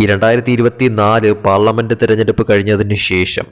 ഈ രണ്ടായിരത്തി ഇരുപത്തി നാല് പാർലമെന്റ് തിരഞ്ഞെടുപ്പ് കഴിഞ്ഞതിന് ശേഷം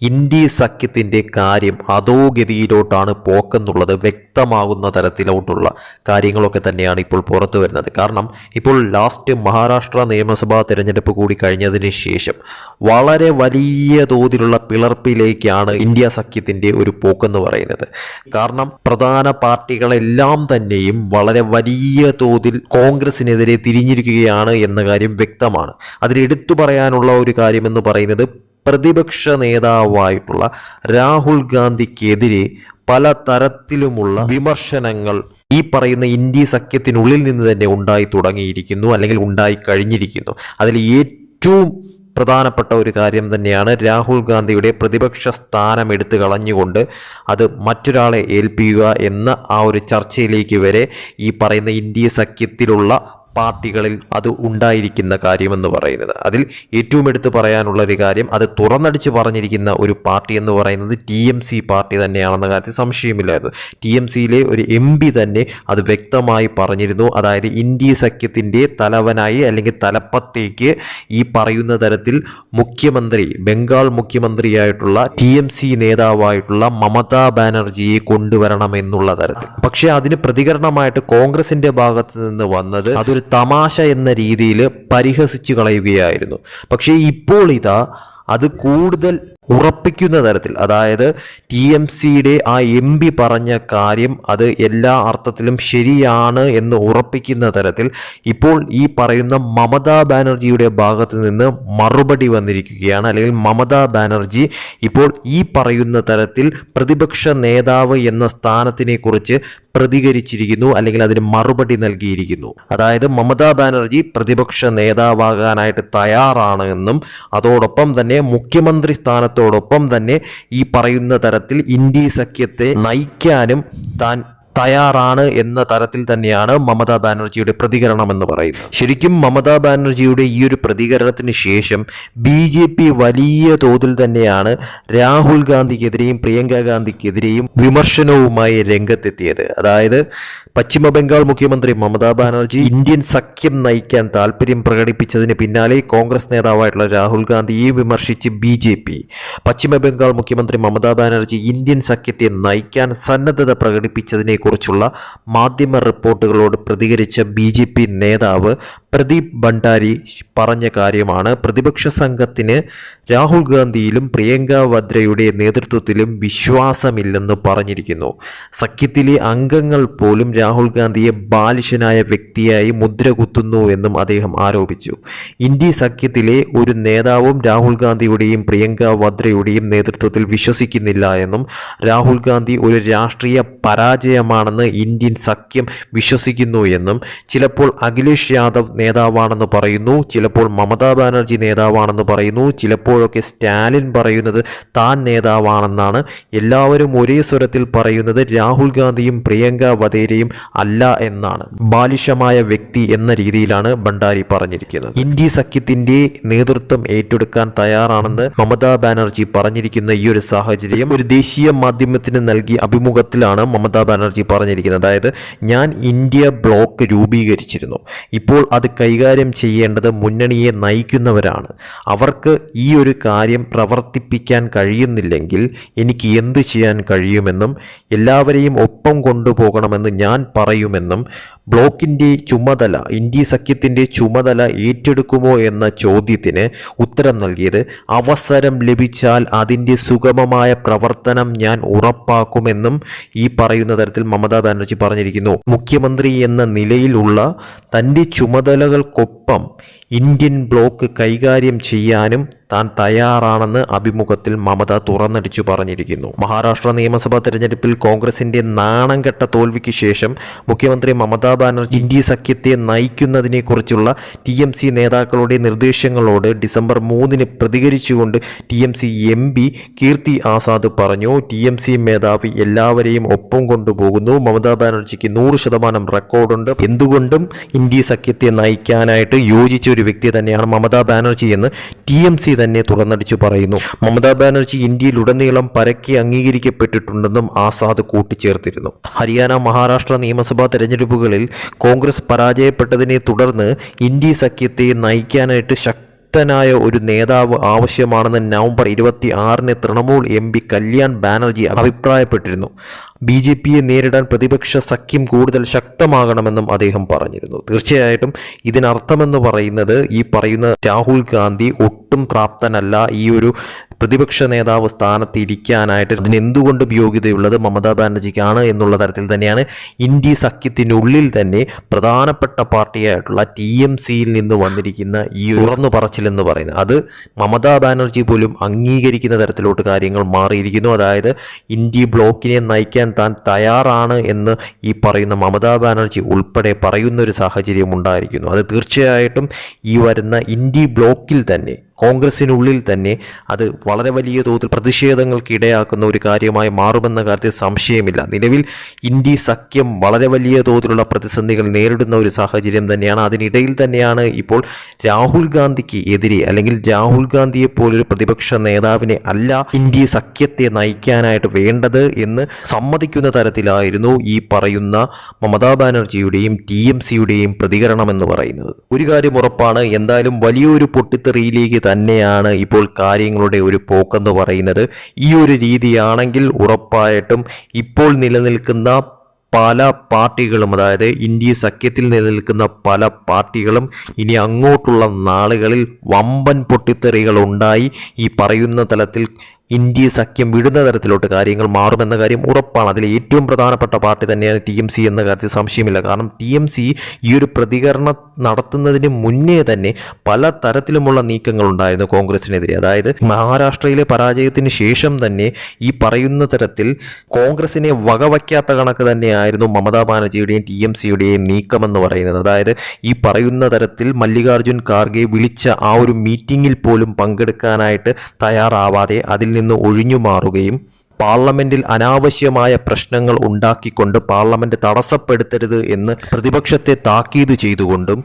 ഇന്ത്യ സഖ്യത്തിന്റെ കാര്യം അധോഗതിയിലോട്ടാണ് പോക്കെന്നുള്ളത് വ്യക്തമാകുന്ന തരത്തിലോട്ടുള്ള കാര്യങ്ങളൊക്കെ തന്നെയാണ് ഇപ്പോൾ പുറത്തു വരുന്നത്. കാരണം ഇപ്പോൾ ലാസ്റ്റ് മഹാരാഷ്ട്ര നിയമസഭാ തിരഞ്ഞെടുപ്പ് കൂടി കഴിഞ്ഞതിന് ശേഷം വളരെ വലിയ തോതിലുള്ള പിളർപ്പിലേക്കാണ് ഇന്ത്യ സഖ്യത്തിന്റെ ഒരു പോക്കെന്ന് പറയുന്നത്. കാരണം പ്രധാന പാർട്ടികളെല്ലാം തന്നെയും വളരെ വലിയ തോതിൽ കോൺഗ്രസിനെതിരെ തിരിഞ്ഞിരിക്കുകയാണ് എന്ന കാര്യം വ്യക്തമാണ്. അതിൽ എടുത്തു പറയാനുള്ള ഒരു കാര്യമെന്ന് പറയുന്നത് പ്രതിപക്ഷ നേതാവായിട്ടുള്ള രാഹുൽ ഗാന്ധിക്കെതിരെ പല തരത്തിലുമുള്ള വിമർശനങ്ങൾ ഈ പറയുന്ന ഇന്ത്യ സഖ്യത്തിനുള്ളിൽ നിന്ന് തന്നെ ഉണ്ടായി തുടങ്ങിയിരിക്കുന്നു അല്ലെങ്കിൽ ഉണ്ടായി കഴിഞ്ഞിരിക്കുന്നു. അതിൽ ഏറ്റവും പ്രധാനപ്പെട്ട ഒരു കാര്യം തന്നെയാണ് രാഹുൽ ഗാന്ധിയുടെ പ്രതിപക്ഷ സ്ഥാനം എടുത്തു കളഞ്ഞുകൊണ്ട് അത് മറ്റൊരാളെ ഏൽപ്പിക്കുക എന്ന ആ ഒരു ചർച്ചയിലേക്ക് വരെ ഈ പറയുന്ന ഇന്ത്യ സഖ്യത്തിലുള്ള പാർട്ടികളിൽ അത് ഉണ്ടായിരിക്കുന്ന കാര്യമെന്ന് പറയുന്നത്. അതിൽ ഏറ്റവും എടുത്തു പറയാനുള്ള ഒരു കാര്യം അത് തുറന്നടിച്ച് പറഞ്ഞിരിക്കുന്ന ഒരു പാർട്ടി എന്ന് പറയുന്നത് ടി എം സി പാർട്ടി തന്നെയാണെന്ന കാര്യത്തിൽ സംശയമില്ലായിരുന്നു ടി എം സിയിലെ ഒരു എം പി തന്നെ അത് വ്യക്തമായി പറഞ്ഞിരുന്നു. അതായത് ഇന്ത്യ സഖ്യത്തിന്റെ തലവനായി അല്ലെങ്കിൽ തലപ്പത്തേക്ക് ഈ പറയുന്ന തരത്തിൽ മുഖ്യമന്ത്രി ബംഗാൾ മുഖ്യമന്ത്രിയായിട്ടുള്ള ടി എം സി നേതാവായിട്ടുള്ള മമതാ ബാനർജിയെ കൊണ്ടുവരണമെന്നുള്ള തരത്തിൽ. പക്ഷേ അതിന് പ്രതികരണമായിട്ട് കോൺഗ്രസിന്റെ ഭാഗത്ത് നിന്ന് വന്നത് അതൊരു തമാശ എന്ന രീതിയിൽ പരിഹസിച്ചു കളയുകയായിരുന്നു. പക്ഷേ ഇപ്പോൾ ഇതാ അത് കൂടുതൽ ഉറപ്പിക്കുന്ന തരത്തിൽ. അതായത് ടി എം സിയുടെ ആ എം പി പറഞ്ഞ കാര്യം അത് എല്ലാ അർത്ഥത്തിലും ശരിയാണ് എന്ന് ഉറപ്പിക്കുന്ന തരത്തിൽ ഇപ്പോൾ ഈ പറയുന്ന മമതാ ബാനർജിയുടെ ഭാഗത്ത് നിന്ന് മറുപടി വന്നിരിക്കുകയാണ്. അല്ലെങ്കിൽ മമതാ ബാനർജി ഇപ്പോൾ ഈ പറയുന്ന തരത്തിൽ പ്രതിപക്ഷ നേതാവ് എന്ന സ്ഥാനത്തിനെ കുറിച്ച് പ്രതികരിച്ചിരിക്കുന്നു അല്ലെങ്കിൽ അതിന് മറുപടി നൽകിയിരിക്കുന്നു. അതായത് മമതാ ബാനർജി പ്രതിപക്ഷ നേതാവാകാനായിട്ട് തയ്യാറാണ് എന്നും അതോടൊപ്പം തന്നെ മുഖ്യമന്ത്രി സ്ഥാനത്തോടൊപ്പം തന്നെ ഈ പറയുന്ന തരത്തിൽ ഇന്ത്യ സഖ്യത്തെ നയിക്കാനും താൻ തയ്യാറാണ് എന്ന തരത്തിൽ തന്നെയാണ് മമതാ ബാനർജിയുടെ പ്രതികരണം എന്ന് പറയുന്നത്. ശരിക്കും മമതാ ബാനർജിയുടെ ഈ ഒരു പ്രതികരണത്തിന് ശേഷം ബി ജെ പി വലിയ തോതിൽ തന്നെയാണ് രാഹുൽ ഗാന്ധിക്കെതിരെയും പ്രിയങ്ക ഗാന്ധിക്കെതിരെയും വിമർശനവുമായി രംഗത്തെത്തിയത്. അതായത് പശ്ചിമ ബംഗാൾ മുഖ്യമന്ത്രി മമതാ ബാനർജി ഇന്ത്യൻ സഖ്യം നയിക്കാൻ താല്പര്യം പ്രകടിപ്പിച്ചതിന് പിന്നാലെ കോൺഗ്രസ് നേതാവായിട്ടുള്ള രാഹുൽ ഗാന്ധിയെ വിമർശിച്ച് ബി ജെ പി. പശ്ചിമ ബംഗാൾ മുഖ്യമന്ത്രി മമതാ ബാനർജി ഇന്ത്യൻ സഖ്യത്തെ നയിക്കാൻ സന്നദ്ധത പ്രകടിപ്പിച്ചതിനെക്കുറിച്ചുള്ള മാധ്യമ റിപ്പോർട്ടുകളോട് പ്രതികരിച്ച ബി നേതാവ് പ്രദീപ് ഭണ്ഡാരി പറഞ്ഞ കാര്യമാണ്. പ്രതിപക്ഷ സംഘത്തിന് രാഹുൽ ഗാന്ധിയിലും പ്രിയങ്ക വദ്രയുടെ നേതൃത്വത്തിലും വിശ്വാസമില്ലെന്ന് പറഞ്ഞിരിക്കുന്നു. സഖ്യത്തിലെ അംഗങ്ങൾ പോലും രാഹുൽ ഗാന്ധിയെ ബാലിശനായ വ്യക്തിയായി മുദ്ര കുത്തുന്നു എന്നും അദ്ദേഹം ആരോപിച്ചു. ഇന്ത്യ സഖ്യത്തിലെ ഒരു നേതാവും രാഹുൽ ഗാന്ധിയുടെയും പ്രിയങ്ക വദ്രയുടെയും നേതൃത്വത്തിൽ വിശ്വസിക്കുന്നില്ല എന്നും രാഹുൽ ഗാന്ധി ഒരു രാഷ്ട്രീയ പരാജയമാണെന്ന് ഇന്ത്യൻ സഖ്യം വിശ്വസിക്കുന്നു എന്നും ചിലപ്പോൾ അഖിലേഷ് യാദവ് നേതാവാണെന്ന് പറയുന്നു. ചിലപ്പോൾ മമതാ ബാനർജി നേതാവാണെന്ന് പറയുന്നു. ചിലപ്പോഴൊക്കെ സ്റ്റാലിൻ പറയുന്നത് താൻ നേതാവാണെന്നാണ്. എല്ലാവരും ഒരേ സ്വരത്തിൽ പറയുന്നത് രാഹുൽ ഗാന്ധിയും പ്രിയങ്ക വധേരയും അല്ല എന്നാണ്. ബാലിഷമായ വ്യക്തി എന്ന രീതിയിലാണ് ഭണ്ഡാരി പറഞ്ഞിരിക്കുന്നത്. ഇന്ത്യ സഖ്യത്തിന്റെ നേതൃത്വം ഏറ്റെടുക്കാൻ തയ്യാറാണെന്ന് മമതാ ബാനർജി പറഞ്ഞിരിക്കുന്ന ഈ ഒരു സാഹചര്യം ഒരു ദേശീയ മാധ്യമത്തിന് നൽകിയ അഭിമുഖത്തിലാണ് മമതാ ബാനർജി പറഞ്ഞിരിക്കുന്നത്. അതായത് ഞാൻ ഇന്ത്യ ബ്ലോക്ക് രൂപീകരിച്ചിരുന്നു. ഇപ്പോൾ അത് കൈകാര്യം ചെയ്യേണ്ടത് മുന്നണിയെ നയിക്കുന്നവരാണ്. അവർക്ക് ഈ ഒരു കാര്യം പ്രവർത്തിപ്പിക്കാൻ കഴിയുന്നില്ലെങ്കിൽ എനിക്ക് എന്ത് ചെയ്യാൻ കഴിയുമെന്നും എല്ലാവരെയും ഒപ്പം കൊണ്ടുപോകണമെന്ന് ഞാൻ പറയുമെന്നും ബ്ലോക്കിന്റെ ചുമതല ഇന്ത്യ സഖ്യത്തിന്റെ ചുമതല ഏറ്റെടുക്കുമോ എന്ന ചോദ്യത്തിന് ഉത്തരം നൽകിയത് അവസരം ലഭിച്ചാൽ അതിന്റെ സുഗമമായ പ്രവർത്തനം ഞാൻ ഉറപ്പാക്കുമെന്നും ഈ പറയുന്ന തരത്തിൽ മമതാ ബാനർജി പറഞ്ഞിരിക്കുന്നു. മുഖ്യമന്ത്രി എന്ന നിലയിലുള്ള തന്റെ ചുമതലകൾക്കൊപ്പം ഇന്ത്യൻ ബ്ലോക്ക് കൈകാര്യം ചെയ്യാനും താൻ തയ്യാറാണെന്ന് അഭിമുഖത്തിൽ മമത തുറന്നടിച്ചു പറഞ്ഞിരിക്കുന്നു. മഹാരാഷ്ട്ര നിയമസഭാ തെരഞ്ഞെടുപ്പിൽ കോൺഗ്രസിന്റെ നാണംകെട്ട തോൽവിക്ക് ശേഷം മുഖ്യമന്ത്രി മമതാ ബാനർജി ഇന്ത്യ സഖ്യത്തെ നയിക്കുന്നതിനെക്കുറിച്ചുള്ള ടി എം സി നേതാക്കളുടെ നിർദ്ദേശങ്ങളോട് ഡിസംബർ മൂന്നിന് പ്രതികരിച്ചുകൊണ്ട് T M C M P Kirti Azad പറഞ്ഞു ടി എം സി മേധാവി എല്ലാവരെയും ഒപ്പം കൊണ്ടുപോകുന്നു. മമതാ ബാനർജിക്ക് നൂറ് ശതമാനം റെക്കോർഡുണ്ട്. എന്തുകൊണ്ടും ഇന്ത്യ സഖ്യത്തെ നയിക്കാനായിട്ട് യോജിച്ച ഒരു വ്യക്തി തന്നെയാണ് മമതാ ബാനർജി എന്ന് ടി എം സി തന്നെ തുറന്നടിച്ചു പറയുന്നു. മമതാ ബാനർജി ഇന്ത്യയിലുടനീളം പരക്കെ അംഗീകരിക്കപ്പെട്ടിട്ടുണ്ടെന്നും ആസാദ് കൂട്ടിച്ചേർത്തിരുന്നു. ഹരിയാന മഹാരാഷ്ട്ര നിയമസഭാ തെരഞ്ഞെടുപ്പുകളിൽ കോൺഗ്രസ് പരാജയപ്പെട്ടതിനെ തുടർന്ന് ഇന്ത്യ സഖ്യത്തെ നയിക്കാനായിട്ട് ശക്തി ശക്തനായ ഒരു നേതാവ് ആവശ്യമാണെന്ന് നവംബർ ഇരുപത്തി ആറിന് തൃണമൂൽ എം പി കല്യാൺ ബാനർജി അഭിപ്രായപ്പെട്ടിരുന്നു. ബി ജെ പിയെ നേരിടാൻ പ്രതിപക്ഷ സഖ്യം കൂടുതൽ ശക്തമാകണമെന്നും അദ്ദേഹം പറഞ്ഞിരുന്നു. തീർച്ചയായിട്ടും ഇതിനർത്ഥമെന്ന് പറയുന്നത് ഈ പറയുന്ന രാഹുൽ ഗാന്ധി ഒട്ടും പ്രാപ്തനല്ല ഈ ഒരു പ്രതിപക്ഷ നേതാവ് സ്ഥാനത്ത് ഇരിക്കാനായിട്ട് അതിന് എന്തുകൊണ്ടും യോഗ്യതയുള്ളത് മമതാ ബാനർജിക്കാണ് എന്നുള്ള തരത്തിൽ തന്നെയാണ് ഇന്ത്യ സഖ്യത്തിനുള്ളിൽ തന്നെ പ്രധാനപ്പെട്ട പാർട്ടിയായിട്ടുള്ള ടി എം സിയിൽ നിന്ന് വന്നിരിക്കുന്ന ഈ ഉറന്നു പറച്ചിലെന്ന് പറയുന്നത്. അത് മമതാ ബാനർജി പോലും അംഗീകരിക്കുന്ന തരത്തിലോട്ട് കാര്യങ്ങൾ മാറിയിരിക്കുന്നു. അതായത് ഇന്ത്യ ബ്ലോക്കിനെ നയിക്കാൻ താൻ തയ്യാറാണ് എന്ന് ഈ പറയുന്ന മമതാ ബാനർജി ഉൾപ്പെടെ പറയുന്ന ഒരു സാഹചര്യം ഉണ്ടായിരിക്കുന്നു. അത് തീർച്ചയായിട്ടും ഈ വരുന്ന ഇന്ത്യ ബ്ലോക്കിൽ തന്നെ കോൺഗ്രസിനുള്ളിൽ തന്നെ അത് വളരെ വലിയ തോതിൽ പ്രതിഷേധങ്ങൾക്ക് ഇടയാക്കുന്ന ഒരു കാര്യമായി മാറുമെന്ന കാര്യത്തിൽ സംശയമില്ല. നിലവിൽ ഇന്ത്യ സഖ്യം വളരെ വലിയ തോതിലുള്ള പ്രതിസന്ധികൾ നേരിടുന്ന ഒരു സാഹചര്യം തന്നെയാണ്. അതിനിടയിൽ തന്നെയാണ് ഇപ്പോൾ രാഹുൽ ഗാന്ധിക്ക് എതിരെ അല്ലെങ്കിൽ രാഹുൽ ഗാന്ധിയെ പോലൊരു പ്രതിപക്ഷ നേതാവിനെ അല്ല ഇന്ത്യ സഖ്യത്തെ നയിക്കാനായിട്ട് വേണ്ടത് എന്ന് സമ്മതിക്കുന്ന തരത്തിലായിരുന്നു ഈ പറയുന്ന മമതാ ബാനർജിയുടെയും ടി എം സിയുടെയും പ്രതികരണം എന്ന് പറയുന്നത്. ഒരു കാര്യം ഉറപ്പാണ് എന്തായാലും വലിയൊരു പൊട്ടിത്തെറിയിലേക്ക് തന്നെയാണ് ഇപ്പോൾ കാര്യങ്ങളുടെ ഒരു പോക്കെന്ന് പറയുന്നത്. ഈ ഒരു രീതിയാണെങ്കിൽ ഉറപ്പായിട്ടും ഇപ്പോൾ നിലനിൽക്കുന്ന പല പാർട്ടികളും അതായത് ഇന്ത്യ സഖ്യത്തിൽ നിലനിൽക്കുന്ന പല പാർട്ടികളും ഇനി അങ്ങോട്ടുള്ള നാളുകളിൽ വമ്പൻ പൊട്ടിത്തെറികൾ ഉണ്ടായി. ഈ പറയുന്ന തലത്തിൽ ഇന്ത്യ സഖ്യം വിടുന്ന തരത്തിലോട്ട് കാര്യങ്ങൾ മാറുമെന്ന കാര്യം ഉറപ്പാണ്. അതിൽ ഏറ്റവും പ്രധാനപ്പെട്ട പാർട്ടി തന്നെയാണ് ടി എം സി എന്ന കാര്യത്തിൽ സംശയമില്ല. കാരണം ടി എം സി ഈ ഒരു പ്രതികരണം നടത്തുന്നതിന് മുന്നേ തന്നെ പല തരത്തിലുമുള്ള നീക്കങ്ങൾ ഉണ്ടായിരുന്നു കോൺഗ്രസിനെതിരെ. അതായത് മഹാരാഷ്ട്രയിലെ പരാജയത്തിന് ശേഷം തന്നെ ഈ പറയുന്ന തരത്തിൽ കോൺഗ്രസിനെ വകവയ്ക്കാത്ത കണക്ക് തന്നെയായിരുന്നു മമതാ ബാനർജിയുടെയും ടി എം സിയുടെയും നീക്കമെന്ന് പറയുന്നത്. അതായത് ഈ പറയുന്ന തരത്തിൽ മല്ലികാർജുൻ ഖാർഗെ വിളിച്ച ആ ഒരു മീറ്റിംഗിൽ പോലും പങ്കെടുക്കാനായിട്ട് തയ്യാറാവാതെ അതിൽ നിന്ന് ഒഴിഞ്ഞു മാറുകയും പാർലമെന്റിൽ അനാവശ്യമായ പ്രശ്നങ്ങൾ ഉണ്ടാക്കിക്കൊണ്ട് പാർലമെന്റ് തടസ്സപ്പെടുത്തരുത് എന്ന് പ്രതിപക്ഷത്തെ താക്കീത് ചെയ്തുകൊണ്ടും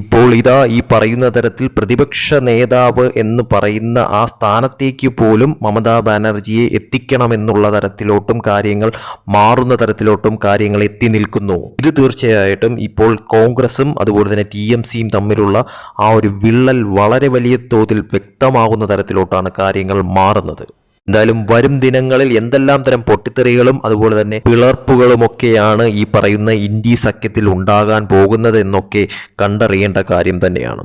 ഇപ്പോൾ ഇതാ ഈ പറയുന്ന തരത്തിൽ പ്രതിപക്ഷ നേതാവ് എന്ന് പറയുന്ന ആ സ്ഥാനത്തേക്ക് പോലും മമതാ ബാനർജിയെ എത്തിക്കണമെന്നുള്ള തരത്തിലോട്ടും കാര്യങ്ങൾ മാറുന്ന തരത്തിലോട്ടും കാര്യങ്ങൾ എത്തി നിൽക്കുന്നു. ഇത് തീർച്ചയായിട്ടും ഇപ്പോൾ കോൺഗ്രസും അതുപോലെ തന്നെ ടി എം സിയും തമ്മിലുള്ള ആ ഒരു വിള്ളൽ വളരെ വലിയ തോതിൽ വ്യക്തമാകുന്ന തരത്തിലോട്ടാണ് കാര്യങ്ങൾ മാറുന്നത്. എന്തായാലും വരും ദിനങ്ങളിൽ എന്തെല്ലാം തരം പൊട്ടിത്തെറികളും അതുപോലെ തന്നെ പിളർപ്പുകളുമൊക്കെയാണ് ഈ പറയുന്ന ഇന്ത്യ സഖ്യത്തിൽ ഉണ്ടാകാൻ പോകുന്നത് എന്നൊക്കെ കണ്ടറിയേണ്ട കാര്യം തന്നെയാണ്.